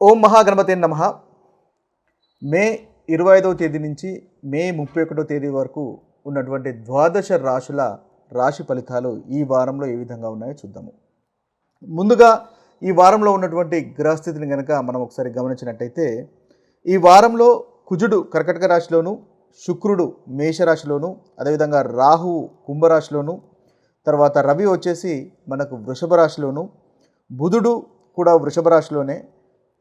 ఓం మహాగణపతి నమ. మే ఇరవై ఐదవ తేదీ నుంచి మే ముప్పై ఒకటో తేదీ వరకు ఉన్నటువంటి ద్వాదశ రాశుల రాశి ఫలితాలు ఈ వారంలో ఏ విధంగా ఉన్నాయో చూద్దాము. ముందుగా ఈ వారంలో ఉన్నటువంటి గ్రహస్థితిని కనుక మనం ఒకసారి గమనించినట్టయితే ఈ వారంలో కుజుడు కర్కటక రాశిలోను శుక్రుడు మేషరాశిలోను అదేవిధంగా రాహువు కుంభరాశిలోను తర్వాత రవి వచ్చేసి మనకు వృషభ రాశిలోను బుధుడు కూడా వృషభ రాశిలోనే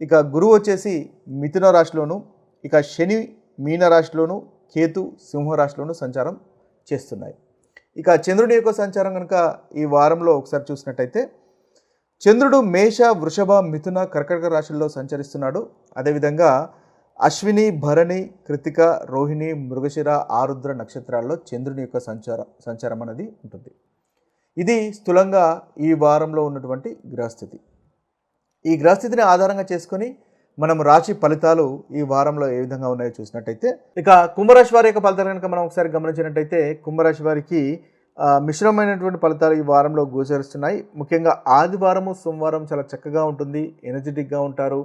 ఇక గురువు వచ్చేసి మిథున రాశిలోను ఇక శని మీన రాశిలోను కేతు సింహరాశిలోను సంచారం చేస్తున్నాయి. ఇక చంద్రుడి యొక్క సంచారం కనుక ఈ వారంలో ఒకసారి చూసినట్టయితే చంద్రుడు మేష వృషభ మిథున కర్కటక రాశుల్లో సంచరిస్తున్నాడు. అదేవిధంగా అశ్విని భరణి కృతిక రోహిణి మృగశిర ఆరుద్ర నక్షత్రాల్లో చంద్రుని యొక్క సంచార సంచారం అనేది ఉంటుంది. ఇది స్థూలంగా ఈ వారంలో ఉన్నటువంటి గ్రహస్థితి. ఈ గ్రహస్థితిని ఆధారంగా చేసుకొని మనం రాశి ఫలితాలు ఈ వారంలో ఏ విధంగా ఉన్నాయో చూసినట్టయితే ఇక కుంభరాశి వారి యొక్క ఫలితాలు కనుక మనం ఒకసారి గమనించినట్టయితే కుంభరాశి వారికి మిశ్రమైనటువంటి మిశ్రమమైనటువంటి ఫలితాలు ఈ వారంలో గోచరిస్తున్నాయి. ముఖ్యంగా ఆదివారము సోమవారం చాలా చక్కగా ఉంటుంది ఎనర్జెటిక్గా ఉంటారు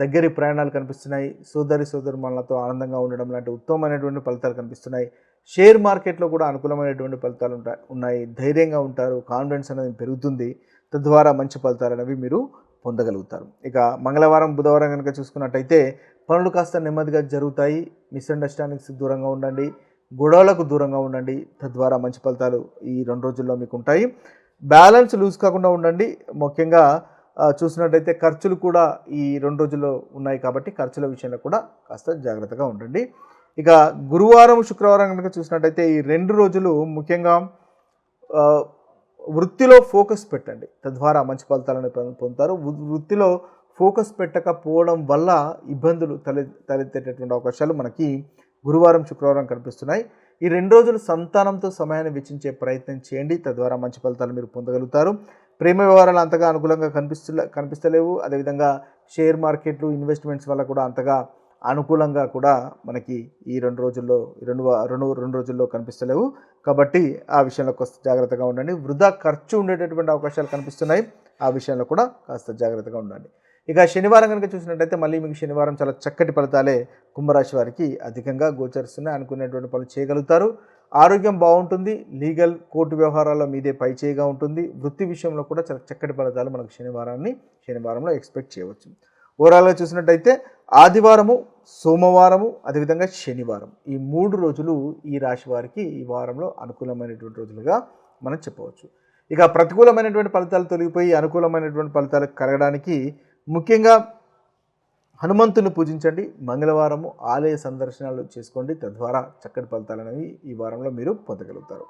దగ్గరి ప్రయాణాలు కనిపిస్తున్నాయి సోదరి సోదరి మనలతో ఆనందంగా ఉండడం లాంటి ఉత్తమమైనటువంటి ఫలితాలు కనిపిస్తున్నాయి. షేర్ మార్కెట్లో కూడా అనుకూలమైనటువంటి ఫలితాలు ఉంటాయి ఉన్నాయి. ధైర్యంగా ఉంటారు కాన్ఫిడెన్స్ అనేది పెరుగుతుంది. తద్వారా మంచి ఫలితాలు అనేవి మీరు పొందగలుగుతారు. ఇక మంగళవారం బుధవారం కనుక చూసుకున్నట్టయితే పనులు కాస్త నెమ్మదిగా జరుగుతాయి. మిస్అండర్స్టాండింగ్స్ దూరంగా ఉండండి. గొడవలకు దూరంగా ఉండండి. తద్వారా మంచి ఫలితాలు ఈ రెండు రోజుల్లో మీకు ఉంటాయి బ్యాలెన్స్ లూజ్ కాకుండా ఉండండి. ముఖ్యంగా చూసినట్టయితే ఖర్చులు కూడా ఈ రెండు రోజుల్లో ఉన్నాయి కాబట్టి ఖర్చుల విషయంలో కూడా కాస్త జాగ్రత్తగా ఉండండి. ఇక గురువారం శుక్రవారం కనుక చూసినట్టయితే ఈ రెండు రోజులు ముఖ్యంగా వృత్తిలో ఫోకస్ పెట్టండి. తద్వారా మంచి ఫలితాలను పొందుతారు. వృ- వృత్తిలో ఫోకస్ పెట్టకపోవడం వల్ల ఇబ్బందులు తలె తలెత్తేటటువంటి అవకాశాలు మనకి గురువారం శుక్రవారం కనిపిస్తున్నాయి. ఈ రెండు రోజులు సంతానంతో సమయాన్ని వెచ్చించే ప్రయత్నం చేయండి. తద్వారా మంచి ఫలితాలు మీరు పొందగలుగుతారు. ప్రేమ వ్యవహారాలు అంతగా అనుకూలంగా కనిపిస్తు కనిపిస్తలేవు. అదేవిధంగా షేర్ మార్కెట్లు ఇన్వెస్ట్మెంట్స్ వల్ల కూడా అంతగా అనుకూలంగా కూడా మనకి ఈ రెండు రోజుల్లో ఈ రెండు రెండు రెండు రోజుల్లో కనిపిస్తలేవు. కాబట్టి ఆ విషయంలో కాస్త జాగ్రత్తగా ఉండండి. వృధా ఖర్చు ఉండేటటువంటి అవకాశాలు కనిపిస్తున్నాయి. ఆ విషయంలో కూడా కాస్త జాగ్రత్తగా ఉండండి. ఇక శనివారం కనుక చూసినట్టయితే మళ్ళీ మీకు శనివారం చాలా చక్కటి ఫలితాలే కుంభరాశి వారికి అధికంగా గోచరిస్తున్నాయి. అనుకునేటువంటి పనులు చేయగలుగుతారు. ఆరోగ్యం బాగుంటుంది. లీగల్ కోర్టు వ్యవహారాల్లో మీదే పై చేయిగా ఉంటుంది. వృత్తి విషయంలో కూడా చాలా చక్కటి ఫలితాలు మనకు శనివారాన్ని శనివారంలో ఎక్స్పెక్ట్ చేయవచ్చు. ఓవరాల్గా చూసినట్టయితే ఆదివారము సోమవారము అదేవిధంగా శనివారం. ఈ మూడు రోజులు ఈ రాశి వారికి ఈ వారంలో అనుకూలమైనటువంటి రోజులుగా మనం చెప్పవచ్చు. ఇక ప్రతికూలమైనటువంటి ఫలితాలు తొలగిపోయి అనుకూలమైనటువంటి ఫలితాలు కలగడానికి ముఖ్యంగా హనుమంతుని పూజించండి. మంగళవారము ఆలయ సందర్శనాలు చేసుకోండి. తద్వారా చక్కటి ఫలితాలు అనేవి ఈ వారంలో మీరు పొందగలుగుతారు.